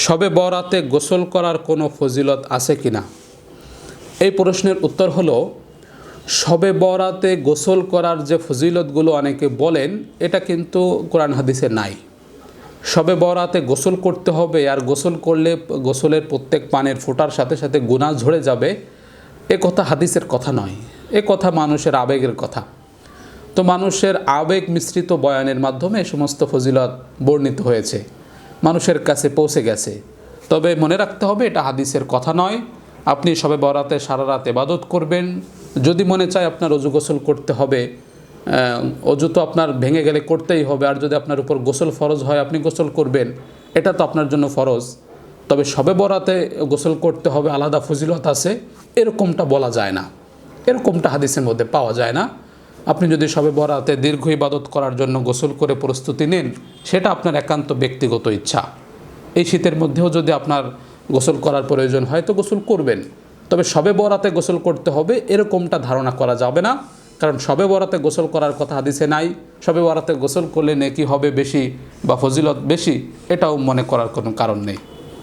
শবে বরাতে গোসল করার কোনো ফজিলত আছে কি না এই প্রশ্নের উত্তর হলো শবে বরাতে গোসল করার যে ফজিলতগুলো অনেকে বলেন, এটা কিন্তু কোরআন হাদিসে নাই। শবে বরাতে গোসল করতে হবে আর গোসল করলে গোসলের প্রত্যেক পানের ফোটার সাথে সাথে গুণা ঝরে যাবে, এ কথা হাদিসের কথা নয়, এ কথা মানুষের আবেগের কথা। তো মানুষের আবেগ মিশ্রিত বয়ানের মাধ্যমে সমস্ত ফজিলত বর্ণিত হয়েছে। মানুষের কাছে পৌঁছে গেছে। তবে মনে রাখতে হবে, এটা হাদিসের কথা নয়। আপনি সবে বরাতে সারা রাত এবাদত করবেন। যদি মনে চায় আপনার অজু গোসল করতে হবে অজু তো আপনার ভেঙে গেলে করতেই হবে। আর যদি আপনার উপর গোসল ফরজ হয়, আপনি গোসল করবেন। এটা তো আপনার জন্য ফরজ। তবে সবে বরাতে গোসল করতে হবে, আলাদা ফজিলত আছে। এরকমটা বলা যায় না। এরকমটা হাদিসের মধ্যে পাওয়া যায় না। আপনি যদি সবে বরাতে দীর্ঘ ইবাদত করার জন্য গোসল করে প্রস্তুতি নিন, সেটা আপনার একান্ত ব্যক্তিগত ইচ্ছা। এই শীতের মধ্যেও যদি আপনার গোসল করার প্রয়োজন হয়, তো গোসল করবেন। তবে সবে বরাতে গোসল করতে হবে, এরকমটা ধারণা করা যাবে না। কারণ সবে বরাতে গোসল করার কথা হাদিসে নাই। সবে বরাতে গোসল করলে নেকি হবে বেশি বা ফজিলত বেশি, এটাও মনে করার কোনো কারণ নেই।